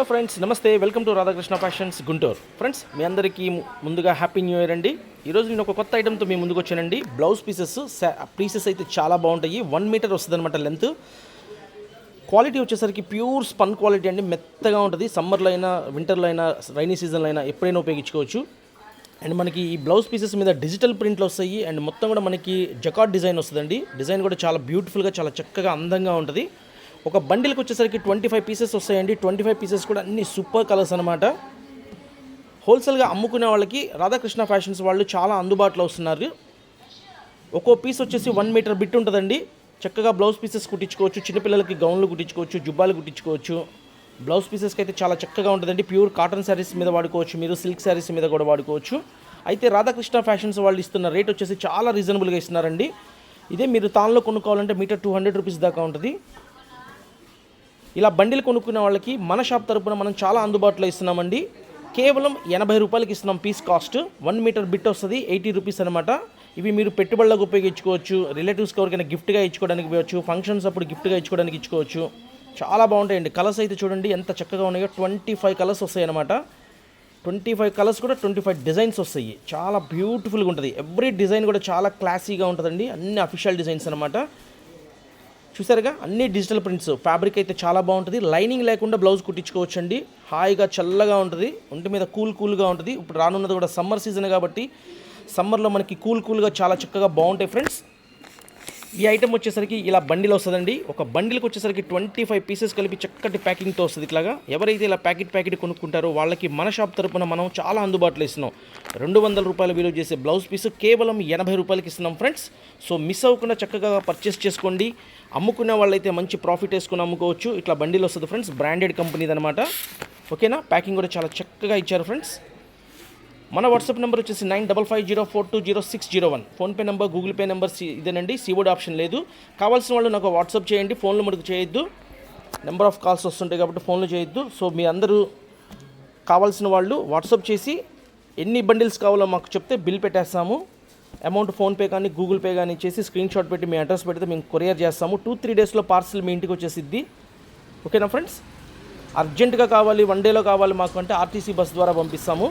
Hello friends నమస్తే welcome to Radhakrishna fashions Guntur. Friends మీ అందరికీ ముందుగా హ్యాపీ న్యూ ఇయర్ అండి. ఈరోజు నేను ఒక కొత్త ఐటమ్తో మీ ముందుకు వచ్చానండి. బ్లౌజ్ పీసెస్ పీసెస్ అయితే చాలా బాగుంటాయి. వన్ మీటర్ వస్తుంది అనమాట లెంత్ క్వాలిటీ వచ్చేసరికి ప్యూర్ స్పన్ క్వాలిటీ అండి. మెత్తగా ఉంటుంది. సమ్మర్లో అయినా వింటర్లో అయినా రైనీ సీజన్లో అయినా ఎప్పుడైనా ఉపయోగించుకోవచ్చు. అండ్ మనకి ఈ బ్లౌజ్ పీసెస్ మీద డిజిటల్ ప్రింట్లు వస్తాయి. అండ్ మొత్తం కూడా మనకి జకాట్ డిజైన్ వస్తుందండి. డిజైన్ కూడా చాలా బ్యూటిఫుల్గా చాలా చక్కగా అందంగా ఉంటుంది. ఒక బండిల్కి వచ్చేసరికి ట్వంటీ ఫైవ్ పీసెస్ వస్తాయండి. ట్వంటీ ఫైవ్ పీసెస్ కూడా అన్ని సూపర్ కలర్స్ అనమాట హోల్సేల్గా అమ్ముకునే వాళ్ళకి రాధాకృష్ణ ఫ్యాషన్స్ వాళ్ళు చాలా అందుబాటులో వస్తున్నారు. ఒక్కో పీస్ వచ్చేసి వన్ మీటర్ బిట్ ఉంటుందండి. చక్కగా బ్లౌజ్ పీసెస్ కుట్టించుకోవచ్చు చిన్నపిల్లలకి గౌన్లు కుట్టించుకోవచ్చు జుబ్బాలు కుట్టించుకోవచ్చు. బ్లౌజ్ పీసెస్కి అయితే చాలా చక్కగా ఉంటుందండి. ప్యూర్ కాటన్ శారీస్ మీద వాడుకోవచ్చు మీరు సిల్క్ శారీస్ మీద కూడా వాడుకోవచ్చు. అయితే రాధాకృష్ణ ఫ్యాషన్స్ వాళ్ళు ఇస్తున్న రేట్ వచ్చేసి చాలా రీజనబుల్గా ఇస్తున్నారండి. ఇదే మీరు తాన్లో కొనుక్కోవాలంటే మీటర్ టూ హండ్రెడ్ రూపీస్ దాకా ఉంటుంది. ఇలా బండిలు కొనుక్కునే వాళ్ళకి మన షాప్ తరపున మనం చాలా అందుబాటులో ఇస్తున్నామండి. కేవలం ఎనభై రూపాయలకి ఇస్తున్నాం piece cost. One meter bit వస్తుంది ఎయిటీ రూపీస్ అనమాట ఇవి మీరు పెట్టుబడులకు ఉపయోగించుకోవచ్చు రిలేటివ్స్కి ఎవరికైనా గిఫ్ట్గా ఇచ్చుకోవడానికి ఇవ్వచ్చు ఫంక్షన్స్ అప్పుడు గిఫ్ట్గా ఇచ్చుకోవడానికి ఇచ్చుకోవచ్చు. చాలా బాగుంటాయండి. కలర్స్ అయితే చూడండి ఎంత చక్కగా ఉన్నాయో. ట్వంటీ ఫైవ్ కలర్స్ వస్తాయి అనమాట ట్వంటీ ఫైవ్ కలర్స్ కూడా ట్వంటీ ఫైవ్ డిజైన్స్ వస్తాయి. చాలా బ్యూటిఫుల్గా ఉంటుంది. ఎవ్రీ డిజైన్ కూడా చాలా క్లాసీగా ఉంటుందండి. అన్ని అఫీషియల్ డిజైన్స్ అనమాట చూసారుగా? అన్ని డిజిటల్ ప్రింట్స్ ఫ్యాబ్రిక్ అయితే చాలా బాగుంటుంది. లైనింగ్ లేకుండా బ్లౌజ్ కుట్టించుకోవచ్చు అండి హాయిగా చల్లగా ఉంటుంది. ఒంటి మీద కూల్ కూల్గా ఉంటుంది. ఇప్పుడు రానున్నది కూడా సమ్మర్ సీజన్ కాబట్టి సమ్మర్లో మనకి కూల్ కూల్గా చాలా చక్కగా బాగుంటాయి ఫ్రెండ్స్ ఈ ఐటమ్ వచ్చేసరికి ఇలా బండిల్ వస్తుందండి. ఒక బండిల్కి వచ్చేసరికి ట్వంటీ ఫైవ్ పీసెస్ కలిపి చక్కటి ప్యాకింగ్తో వస్తుంది ఇట్లాగా. ఎవరైతే ఇలా ప్యాకెట్ ప్యాకెట్ కొనుక్కుంటారో వాళ్ళకి మన షాప్ తరపున మనం చాలా అందుబాటులో ఇస్తున్నాం. రెండు వందల రూపాయల విలువ చేసే బ్లౌజ్ పీస్ కేవలం ఎనభై రూపాయలకి ఇస్తున్నాం ఫ్రెండ్స్ సో మిస్ అవ్వకుండా చక్కగా పర్చేస్ చేసుకోండి. అమ్ముకునే వాళ్ళైతే మంచి ప్రాఫిట్ వేసుకుని అమ్ముకోవచ్చు. ఇట్లా బండిల్ వస్తుంది ఫ్రెండ్స్ బ్రాండెడ్ కంపెనీది అనమాట ఓకేనా? ప్యాకింగ్ కూడా చాలా చక్కగా ఇచ్చారు ఫ్రెండ్స్ మన వాట్సాప్ నెంబర్ వచ్చేసి nine double five zero four two zero six zero one PhonePe number Google Pay number ఇదేనండి. సీబోర్డ్ ఆప్షన్ లేదు. కావాల్సిన వాళ్ళు నాకు వాట్సాప్ చేయండి. ఫోన్లో మనకు చేయొద్దు. నెంబర్ ఆఫ్ కాల్స్ వస్తుంటాయి కాబట్టి ఫోన్లో చేయొద్దు. సో మీ అందరూ కావాల్సిన వాళ్ళు వాట్సాప్ చేసి ఎన్ని బండిల్స్ కావాలో మాకు చెప్తే బిల్ పెట్టేస్తాము. అమౌంట్ ఫోన్పే కానీ గూగుల్ పే కానీ చేసి స్క్రీన్ షాట్ పెట్టి మీ అడ్రస్ పెడితే మేము కొరియర్ చేస్తాము. టూ త్రీ డేస్లో పార్సల్ మీ ఇంటికి వచ్చేసిద్ది. ఓకేనా ఫ్రెండ్స్ అర్జెంటుగా కావాలి వన్ డేలో కావాలి మాకు అంటే ఆర్టీసీ బస్ ద్వారా పంపిస్తాము.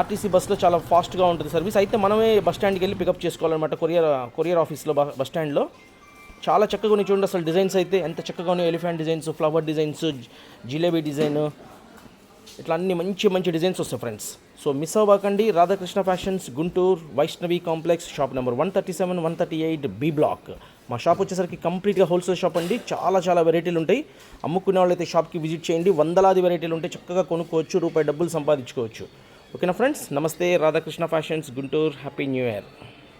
ఆర్టీసీ బస్సులో చాలా ఫాస్ట్గా ఉంటుంది సర్వీస్. అయితే మనమే బస్ స్టాండ్కి వెళ్ళి పికప్ చేసుకోవాలన్నమాట కొరియర్ కొరియర్ ఆఫీస్లో బస్ స్టాండ్లో. చాలా చక్కగా ఉన్నాయి చూడండి అసలు డిజైన్స్ అయితే. ఎంత చక్కగా ఉన్నాయి elephant designs flower designs jalebi design. ఇట్లా అన్ని మంచి మంచి డిజైన్స్ వస్తాయి ఫ్రెండ్స్ సో మిస్ అవ్వకండి. Radhakrishna fashions Guntur Vaishnavi complex shop number one thirty seven one thirty eight B block మా షాప్ వచ్చేసరికి కంప్లీట్గా హోల్సేల్ షాప్ అండి. చాలా చాలా వెరైటీలు ఉంటాయి. అమ్ముకునే వాళ్ళైతే షాప్కి విజిట్ చేయండి. వందలాది వెరైటీలు ఉంటాయి. చక్కగా కొనుక్కోవచ్చు. రూపాయి డబ్బులు సంపాదించుకోవచ్చు. ఓకేనా ఫ్రెండ్స్? నమస్తే Radhakrishna fashions Guntur happy new year.